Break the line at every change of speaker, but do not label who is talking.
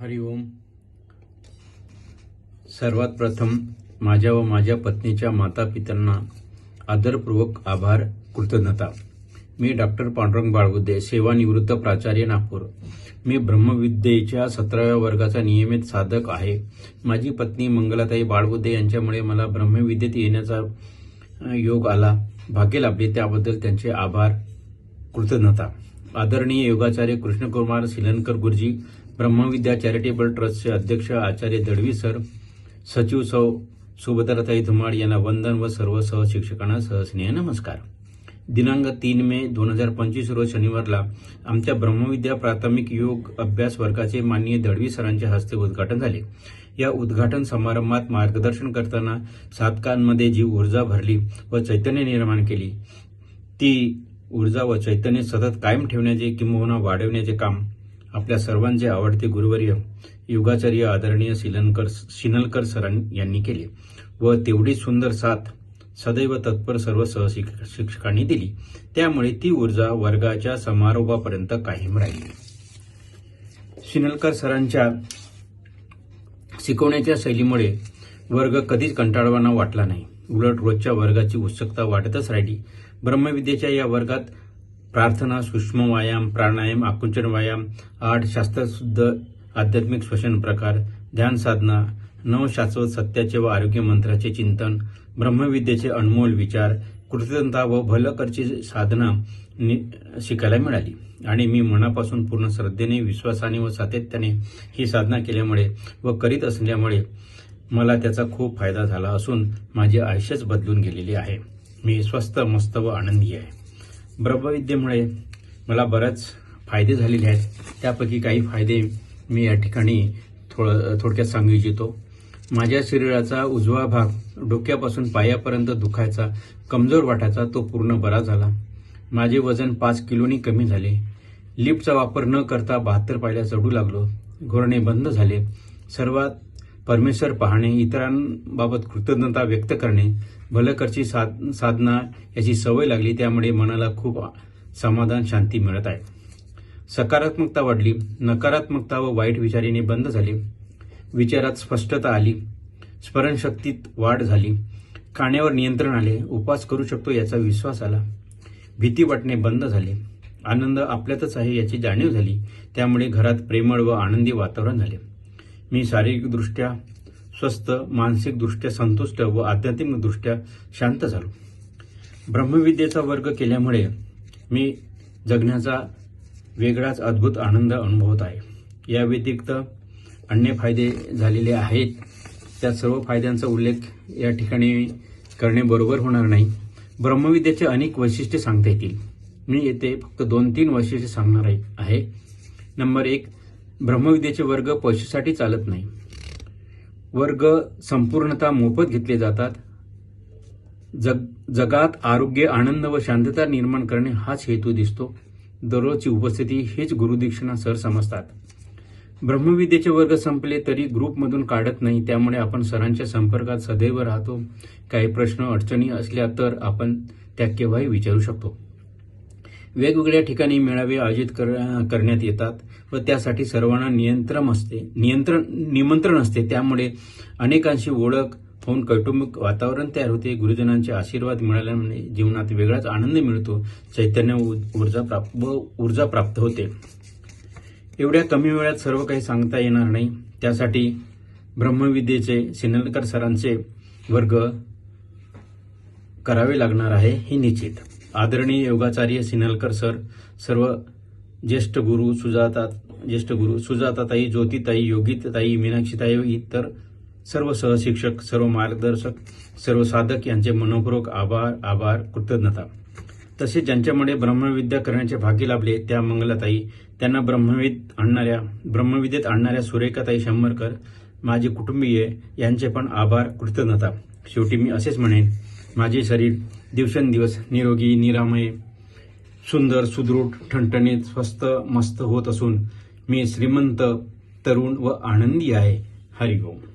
हरिओम सर्वात प्रथम माझ्या व माझ्या पत्नीच्या माता पित्यांना आदरपूर्वक आभार कृतज्ञता. मी डॉक्टर पांडुरंग बाळबुद्धे सेवानिवृत्त प्राचार्य नागपूर. मी ब्रह्मविद्येच्या सतराव्या वर्गाचा नियमित साधक आहे. माझी पत्नी मंगलाताई बाळबुद्धे यांच्यामुळे मला ब्रह्मविद्येत येण्याचा योग आला. भाग्य लाभले त्याबद्दल त्यांचे आभार कृतज्ञता. आदरणीय योगाचार्य कृष्णकुमार सिलनकर गुरुजी ब्रह्मविद्या चॅरिटेबल ट्रस्टचे अध्यक्ष आचार्य दळवी सर सचिव सौ सुभद्राताई धुमाड यांना वंदन व सर्व सहशिक्षकांना सहस्नेह नमस्कार. दिनांक तीन मे दोन हजार पंचवीस रोज शनिवारला आमच्या ब्रह्मविद्या प्राथमिक योग अभ्यास वर्गाचे माननीय दळवी सरांच्या हस्ते उद्घाटन झाले. या उद्घाटन समारंभात मार्गदर्शन करताना साधकांमध्ये जी ऊर्जा भरली व चैतन्य निर्माण केली ती ऊर्जा व चैतन्य सतत कायम ठेवण्याचे किंबहुना वाढवण्याचे काम आपल्या सर्वांचे आवडते गुरुवर्य योगाचार्य आदरणीय सिलनकर शिनलकर सरां यांनी केले व तेवढी सुंदर साथ सदैव तत्पर सर्व सहशिक शिक्षकांनी दिली. त्यामुळे ती ऊर्जा वर्गाच्या समारोपापर्यंत कायम राहिली. शिनलकर सरांच्या शिकवण्याच्या शैलीमुळे वर्ग कधीच कंटाळवाना वाटला नाही. उलट रोजच्या वर्गाची उत्सुकता वाढतच राहिली. ब्रह्मविद्येच्या या वर्गात प्रार्थना सूक्ष्म व्यायाम प्राणायाम आकुंचन व्यायाम आठ शास्त्रशुद्ध आध्यात्मिक श्वसन प्रकार ध्यान साधना नवशाश्वत सत्याचे व आरोग्य मंत्राचे चिंतन ब्रह्मविद्येचे अनमोल विचार कृतज्ञता व भलकरची साधना नि- शिकायला मिळाली. आणि मी मनापासून पूर्ण श्रद्धेने विश्वासाने व सातत्याने ही साधना केल्यामुळे व करीत असल्यामुळे मला त्याचा खूप फायदा झाला असून माझे आयुष्यच बदलून गेलेले आहे. मी स्वस्त मस्त व आनंदी आहे. ब्रह्मविद्येमुळे मला बरेच फायदे झालेले आहेत. त्यापैकी काही फायदे मी या ठिकाणी थोडं थोडक्यात सांगू इच्छितो. माझ्या शरीराचा उजवा भाग डोक्यापासून पायापर्यंत दुखायचा कमजोर वाटायचा तो पूर्ण बरा झाला. माझे वजन पाच किलोनी कमी झाले. लिफ्टचा वापर न करता बहात्तर पायऱ्या चढू लागलो. घोरणे बंद झाले. सर्वात परमेश्वर पाहणे इतरांबाबत कृतज्ञता व्यक्त करणे भलकरची साध साधना याची सवय लागली त्यामुळे मनाला खूप समाधान शांती मिळत आहे. सकारात्मकता वाढली. नकारात्मकता व वाईट विचारीने बंद झाली. विचारात स्पष्टता आली. स्मरणशक्तीत वाढ झाली. खाण्यावर नियंत्रण आले. उपास करू शकतो याचा विश्वास आला. भीती वाटणे बंद झाले. आनंद आपल्यातच आहे याची जाणीव झाली. त्यामुळे घरात प्रेमळ व आनंदी वातावरण झाले. मी शारीरिकदृष्ट्या स्वस्थ मानसिकदृष्ट्या संतुष्ट व आध्यात्मिकदृष्ट्या शांत झालो. ब्रह्मविद्येचा वर्ग केल्यामुळे मी जगण्याचा वेगळाच अद्भुत आनंद अनुभवत आहे. या व्यतिरिक्त अन्य फायदे झालेले आहेत. त्या सर्व फायद्यांचा उल्लेख या ठिकाणी करणे बरोबर होणार नाही. ब्रह्मविद्येचे अनेक वैशिष्ट्ये सांगता येतील. मी येथे फक्त दोन तीन वैशिष्ट्ये सांगणार आहे- आहे. नंबर एक ब्रह्मविद्येचे वर्ग पैशासाठी चालत नाही. वर्ग संपूर्णतः मोफत घेतले जातात. जग जगात आरोग्य आनंद व शांतता निर्माण करणे हाच हेतू दिसतो. दररोजची उपस्थिती हेच गुरुदीक्षिणा सर समजतात. ब्रह्मविद्येचे वर्ग संपले तरी ग्रुपमधून काढत नाही त्यामुळे आपण सरांच्या संपर्कात सदैव राहतो. काही प्रश्न अडचणी असल्या तर आपण त्या केव्हाही विचारू शकतो. वेगवेगळ्या ठिकाणी मेळावे आयोजित कर- करण्यात येतात. व त्यासाठी सर्वांना नियंत्रण असते. नियंत्रण निमंत्रण असते. त्यामुळे अनेकांशी ओळख होऊन कौटुंबिक वातावरण तयार होते. गुरुजनांचे आशीर्वाद मिळाल्यामुळे जीवनात वेगळाच आनंद मिळतो. चैतन्य ऊर्जा प्राप्त व ऊर्जा प्राप्त होते. एवढ्या कमी वेळात सर्व काही सांगता येणार नाही. त्यासाठी ब्रह्मविद्येचे सिन्नलकर सरांचे वर्ग करावे लागणार आहे हे निश्चित. आदरणीय योगाचार्य सिन्नलकर सर सर्व ज्येष्ठ गुरु सुजाता ज्येष्ठ गुरु सुजाताताई ज्योतिताई योगिताई मीनाक्षीताई इतर सर्व सहशिक्षक सर्व मार्गदर्शक सर्व साधक यांचे मनपूर्वक आभार आभार कृतज्ञता. तसेच ज्यांच्यामुळे ब्रह्मविद्या करण्याचे भाग्य लाभले त्या मंगलाताई त्यांना ब्रह्मविद आणणाऱ्या ब्रह्मविद्येत आणणाऱ्या सुरेखाताई शंभरकर माझे कुटुंबीय यांचे पण आभार कृतज्ञता. शेवटी मी असेच म्हणेन माझे शरीर दिवसेंदिवस निरोगी निरामय सुंदर सुदृढ ठणठणीत स्वस्त मस्त होत असून मी श्रीमंत तरुण व आनंदी आहे. हरिओम.